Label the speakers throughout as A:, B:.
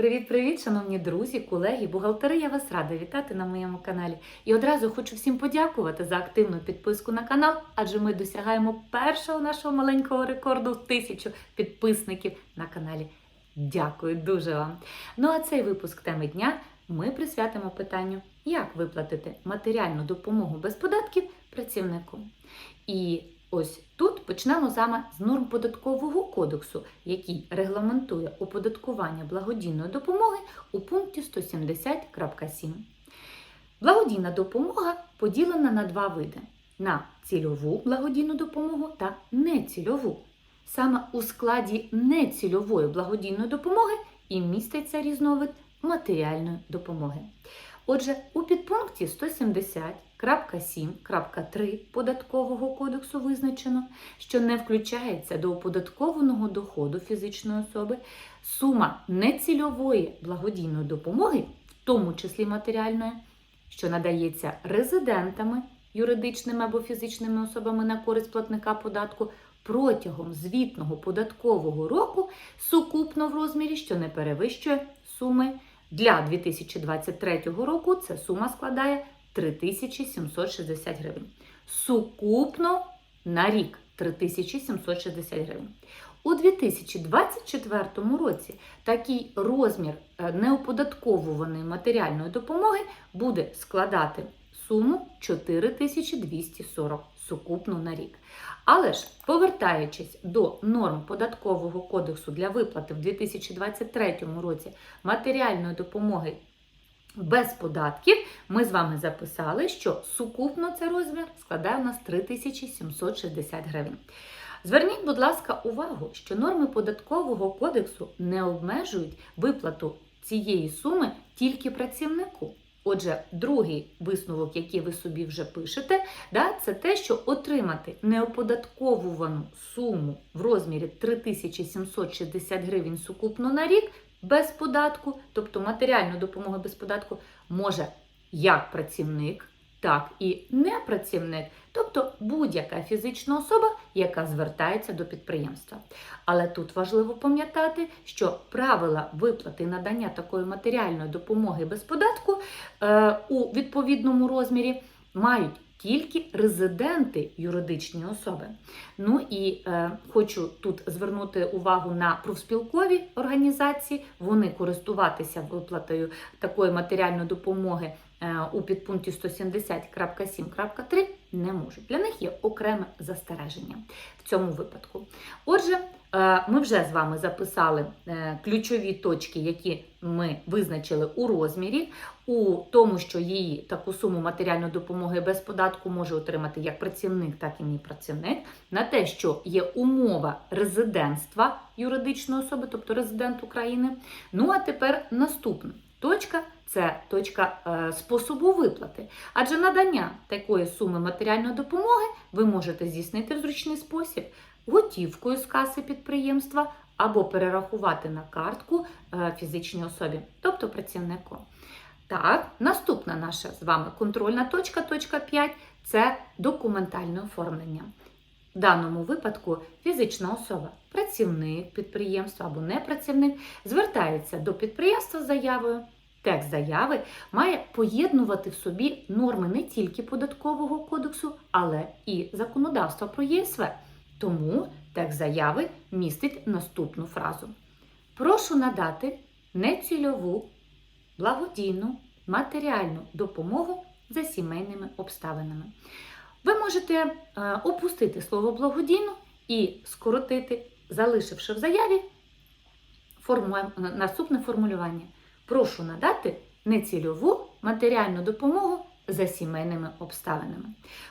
A: Привіт-привіт, шановні друзі, колеги, бухгалтери. Я вас рада вітати на моєму каналі. І одразу хочу всім подякувати за активну підписку на канал, адже ми досягаємо першого нашого маленького рекорду тисячу підписників на каналі. Дякую дуже вам. Ну а цей випуск теми дня ми присвятимо питанню, як виплатити матеріальну допомогу без податків працівнику. І ось тут почнемо саме з норм податкового кодексу, який регламентує оподаткування благодійної допомоги у пункті 170.7. Благодійна допомога поділена на два види: на цільову благодійну допомогу та нецільову. Саме у складі нецільової благодійної допомоги і міститься різновид матеріальної допомоги. Отже, у підпункті 170.7.3 податкового кодексу визначено, що не включається до оподаткованого доходу фізичної особи сума нецільової благодійної допомоги, в тому числі матеріальної, що надається резидентами, юридичними або фізичними особами на користь платника податку протягом звітного податкового року сукупно в розмірі, що не перевищує суми. Для 2023 року ця сума складає 3760 гривень. Сукупно на рік 3760 гривень. У 2024 році такий розмір е, неоподатковуваної матеріальної допомоги буде складати суму 4240 сукупно на рік. Але ж, повертаючись до норм податкового кодексу для виплати в 2023 році матеріальної допомоги без податків, ми з вами записали, що сукупно цей розмір складає у нас 3760 гривень. Зверніть, будь ласка, увагу, що норми податкового кодексу не обмежують виплату цієї суми тільки працівнику. Отже, другий висновок, який ви собі вже пишете, да, це те, що отримати неоподатковувану суму в розмірі 3760 гривень сукупно на рік без податку, тобто матеріальну допомогу без податку, може як працівник, так і не працівник, тобто будь-яка фізична особа, яка звертається до підприємства. Але тут важливо пам'ятати, що правила виплати надання такої матеріальної допомоги без податку е, у відповідному розмірі мають тільки резиденти юридичні особи. Ну і е, хочу тут звернути увагу на профспілкові організації. Вони користуватися виплатою такої матеріальної допомоги е, у підпункті 170.7.3 не можуть. Для них є окреме застереження в цьому випадку. Отже, ми вже з вами записали е, ключові точки, які ми визначили у розмірі, у тому, що її таку суму матеріальної допомоги без податку може отримати як працівник, так і не працівник, на те, що є умова резидентства юридичної особи, тобто резидент України. Ну а тепер наступна точка. Це точка е, способу виплати. Адже надання такої суми матеріальної допомоги ви можете здійснити в зручний спосіб готівкою з каси підприємства або перерахувати на картку е, фізичній особі, тобто працівнику. Так, наступна наша з вами контрольна точка, точка 5 це документальне оформлення. В даному випадку фізична особа, працівник підприємства або не працівник, звертається до підприємства з заявою. Текст заяви має поєднувати в собі норми не тільки податкового кодексу, але і законодавства про ЄСВ. Тому текст заяви містить наступну фразу: Прошу надати нецільову, благодійну, матеріальну допомогу за сімейними обставинами. Ви можете е, опустити слово благодійну і скоротити, залишивши в заяві наступне формулювання. Прошу надати нецільову матеріальну допомогу за сімейними обставинами.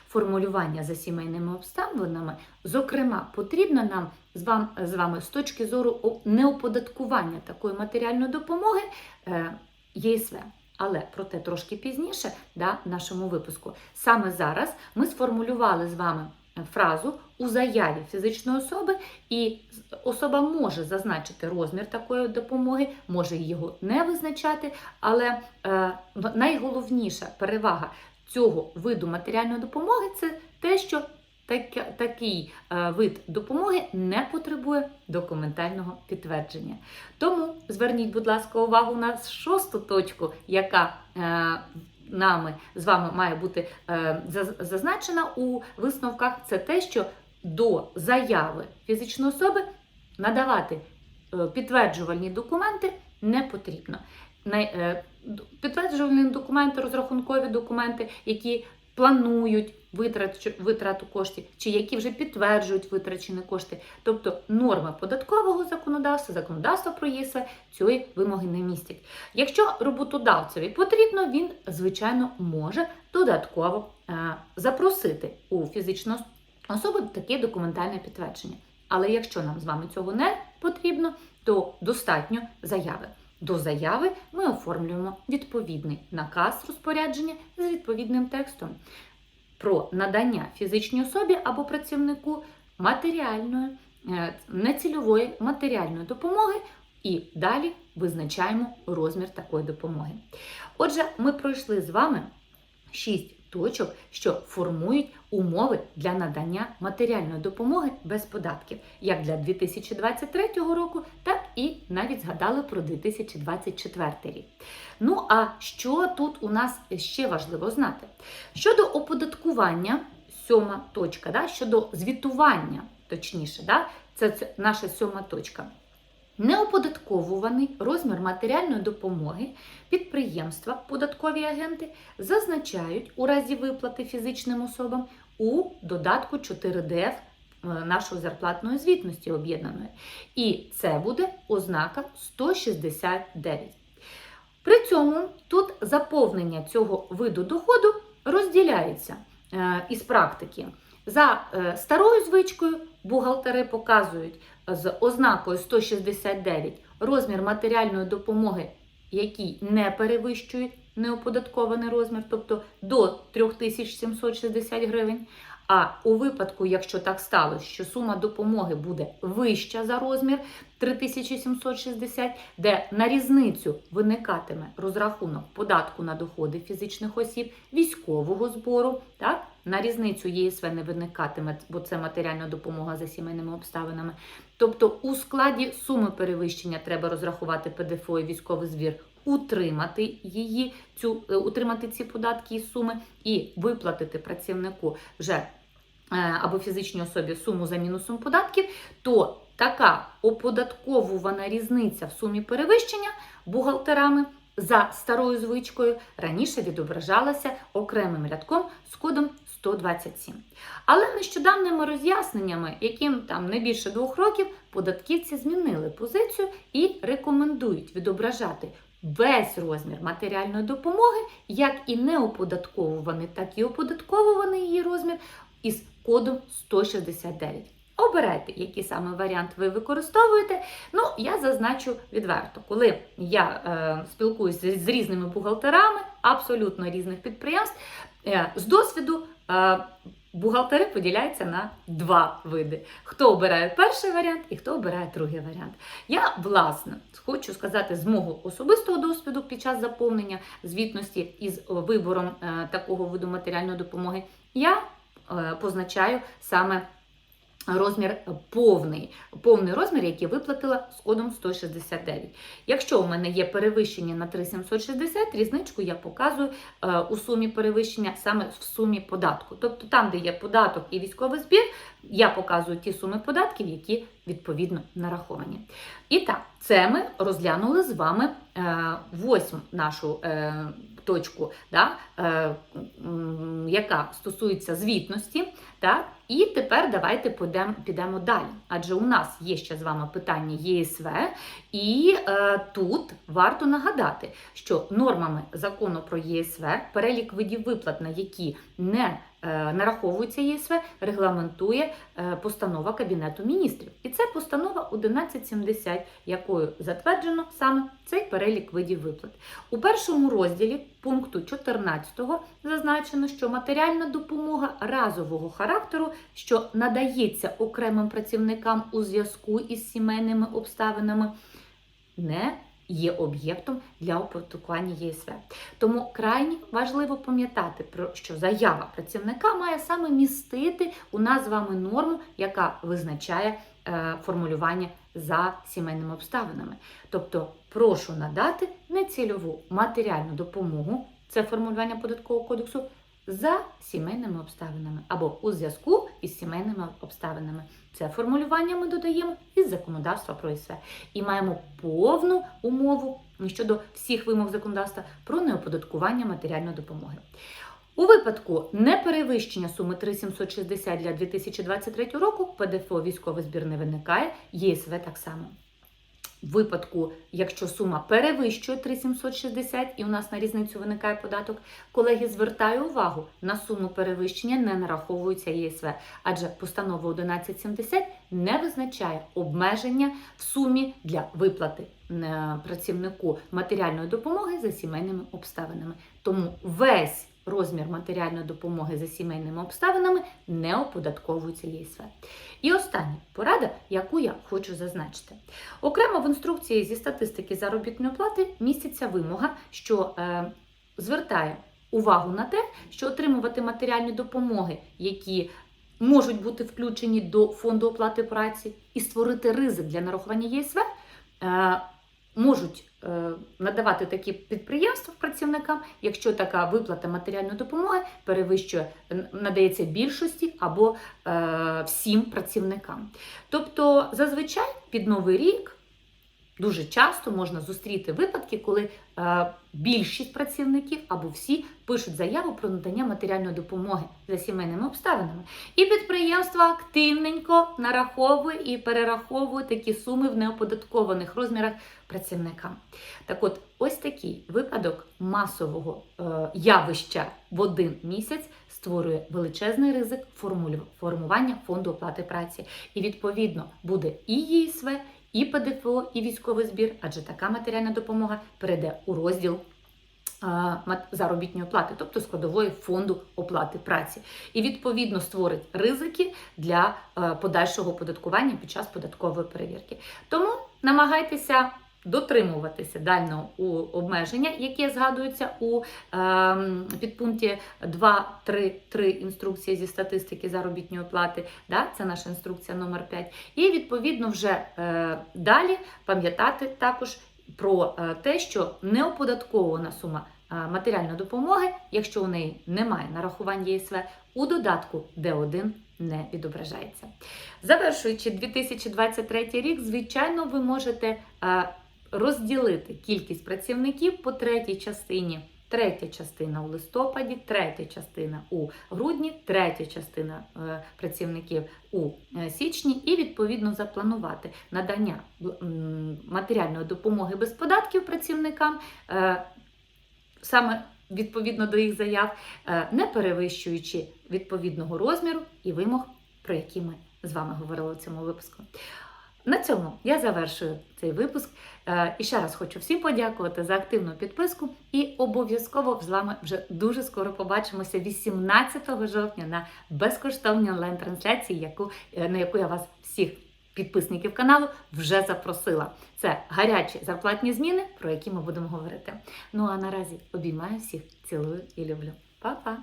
A: Формулювання за сімейними обставинами, зокрема, потрібно нам з вами, з вами з точки зору неоподаткування такої матеріальної допомоги е, ЄСВ. Але про те трошки пізніше да, в нашому випуску. Саме зараз ми сформулювали з вами е, фразу у заяві фізичної особи, і особа може зазначити розмір такої допомоги, може його не визначати, але е, найголовніша перевага цього виду матеріальної допомоги це те, що так- такий е, вид допомоги не потребує документального підтвердження. Тому зверніть, будь ласка, увагу на шосту точку, яка е, нами з вами має бути зазначена у висновках. Це те, що до заяви фізичної особи надавати е, підтверджувальні документи не потрібно. Е, Підтверджувальні документи, розрахункові документи, які планують витрату коштів, чи які вже підтверджують витрачені кошти. Тобто норми податкового законодавства, законодавства про ЄСВ цієї вимоги не містять. Якщо роботодавцеві потрібно, він, звичайно, може додатково е, запросити у фізичну особу таке документальне підтвердження. Але якщо нам з вами цього не потрібно, то достатньо заяви. До заяви ми оформлюємо відповідний наказ розпорядження з відповідним текстом про надання фізичній особі або працівнику матеріальної, е, нецільової матеріальної допомоги, і далі визначаємо розмір такої допомоги. Отже, ми пройшли з вами шість точок, що формують умови для надання матеріальної допомоги без податків, як для 2023 року, так і навіть згадали про 2024 рік. Ну а що тут у нас ще важливо знати? Щодо оподаткування, сьома точка, да, щодо звітування, точніше, да, це, це наша сьома точка. Неоподатковуваний розмір матеріальної допомоги підприємства, податкові агенти зазначають у разі виплати фізичним особам у додатку 4ДФ е, нашої зарплатної звітності об'єднаної. І це буде ознака 169. При цьому тут заповнення цього виду доходу розділяється е, із практики. За е, старою звичкою бухгалтери показують з ознакою 169 розмір матеріальної допомоги, який не перевищує неоподаткований розмір, тобто до 3760 гривень. А у випадку, якщо так сталося, що сума допомоги буде вища за розмір 3760, де на різницю виникатиме розрахунок податку на доходи фізичних осіб, військового збору, так? на різницю ЄСВ не виникатиме, бо це матеріальна допомога за сімейними обставинами. Тобто у складі суми перевищення треба розрахувати ПДФО і військовий збір, утримати її, цю, е, утримати ці податки і суми і виплатити працівнику вже або фізичній особі суму за мінусом податків, то така оподатковувана різниця в сумі перевищення бухгалтерами за старою звичкою раніше відображалася окремим рядком з кодом 127. Але нещодавними роз'ясненнями, яким там не більше двох років, податківці змінили позицію і рекомендують відображати весь розмір матеріальної допомоги, як і неоподатковуваний, так і оподатковуваний її розмір із кодом 169. Обирайте, який саме варіант ви використовуєте. Ну, я зазначу відверто, коли я е, спілкуюся з різними бухгалтерами, абсолютно різних підприємств, е, з досвіду е, бухгалтери поділяються на два види: хто обирає перший варіант і хто обирає другий варіант. Я, власне, хочу сказати з мого особистого досвіду під час заповнення звітності із вибором е, такого виду матеріальної допомоги, я позначаю саме розмір повний, повний розмір, який виплатила з кодом 169. Якщо у мене є перевищення на 3760, різничку я показую е, у сумі перевищення саме в сумі податку. Тобто там, де є податок і військовий збір, я показую ті суми податків, які відповідно нараховані. І так, це ми розглянули з вами е, восьму нашу е, точку, да, е, яка стосується звітності. Так? І тепер давайте підемо, підемо далі. Адже у нас є ще з вами питання ЄСВ, і е, тут варто нагадати, що нормами закону про ЄСВ перелік видів виплат, на які не нараховується ЄСВ, регламентує е, постанова Кабінету міністрів. І це постанова 1170, якою затверджено саме цей перелік видів виплат. У першому розділі пункту 14 зазначено, що матеріальна допомога разового характеру, що надається окремим працівникам у зв'язку із сімейними обставинами, не є об'єктом для оподаткування ЄСВ. Тому крайні важливо пам'ятати про що заява працівника має саме містити у нас з вами норму, яка визначає е, формулювання за сімейними обставинами. Тобто, прошу надати нецільову матеріальну допомогу, це формулювання податкового кодексу, за сімейними обставинами або у зв'язку із сімейними обставинами. Це формулювання ми додаємо із законодавства про ІСВ. І маємо повну умову щодо всіх вимог законодавства про неоподаткування матеріальної допомоги. У випадку неперевищення суми 3760 для 2023 року ПДФО військовий збір не виникає, ЄСВ так само. Випадку, якщо сума перевищує 3760 і у нас на різницю виникає податок, колеги звертаю увагу на суму перевищення не нараховується ЄСВ, адже постанова 1170 не визначає обмеження в сумі для виплати е, працівнику матеріальної допомоги за сімейними обставинами. Тому весь розмір матеріальної допомоги за сімейними обставинами не оподатковується ЄСВ. І остання порада, яку я хочу зазначити. Окремо в інструкції зі статистики заробітної плати міститься вимога, що е, звертає увагу на те, що отримувати матеріальні допомоги, які можуть бути включені до фонду оплати праці, і створити ризик для нарахування ЄСВ, е, можуть е, надавати такі підприємства працівникам, якщо така виплата матеріальної допомоги перевищує, надається більшості або е, всім працівникам. Тобто, зазвичай під новий рік дуже часто можна зустріти випадки, коли е, більшість працівників або всі пишуть заяву про надання матеріальної допомоги за сімейними обставинами. І підприємство активненько нараховує і перераховує такі суми в неоподаткованих розмірах працівникам. Так от, ось такий випадок масового е, явища в один місяць створює величезний ризик формування фонду оплати праці. І відповідно буде і ЄСВ, і ПДФО, і військовий збір, адже така матеріальна допомога перейде у розділ заробітної плати, тобто складової фонду оплати праці, і відповідно створить ризики для подальшого оподаткування під час податкової перевірки. Тому намагайтеся. Дотримуватися дальнього у обмеження, яке згадується у ем, підпункті 2.3.3 інструкції зі статистики заробітної плати. Да? Це наша інструкція номер 5. І відповідно вже е, далі пам'ятати також про е, те, що неоподаткована сума е, матеріальної допомоги, якщо у неї немає нарахувань ЄСВ, у додатку Д1 не відображається. Завершуючи 2023 рік, звичайно, ви можете е, розділити кількість працівників по третій частині. Третя частина у листопаді, третя частина у грудні, третя частина е, працівників у е, січні, і відповідно запланувати надання матеріальної допомоги без податків працівникам е, саме відповідно до їх заяв, не перевищуючи відповідного розміру і вимог, про які ми з вами говорили у цьому випуску. На цьому я завершую цей випуск. Е, І ще раз хочу всім подякувати за активну підписку. І обов'язково з вами вже дуже скоро побачимося 18 жовтня на безкоштовній онлайн-трансляції, е, на яку я вас всіх підписників каналу вже запросила. Це гарячі зарплатні зміни, про які ми будемо говорити. Ну а наразі обіймаю всіх, цілую і люблю. Па-па!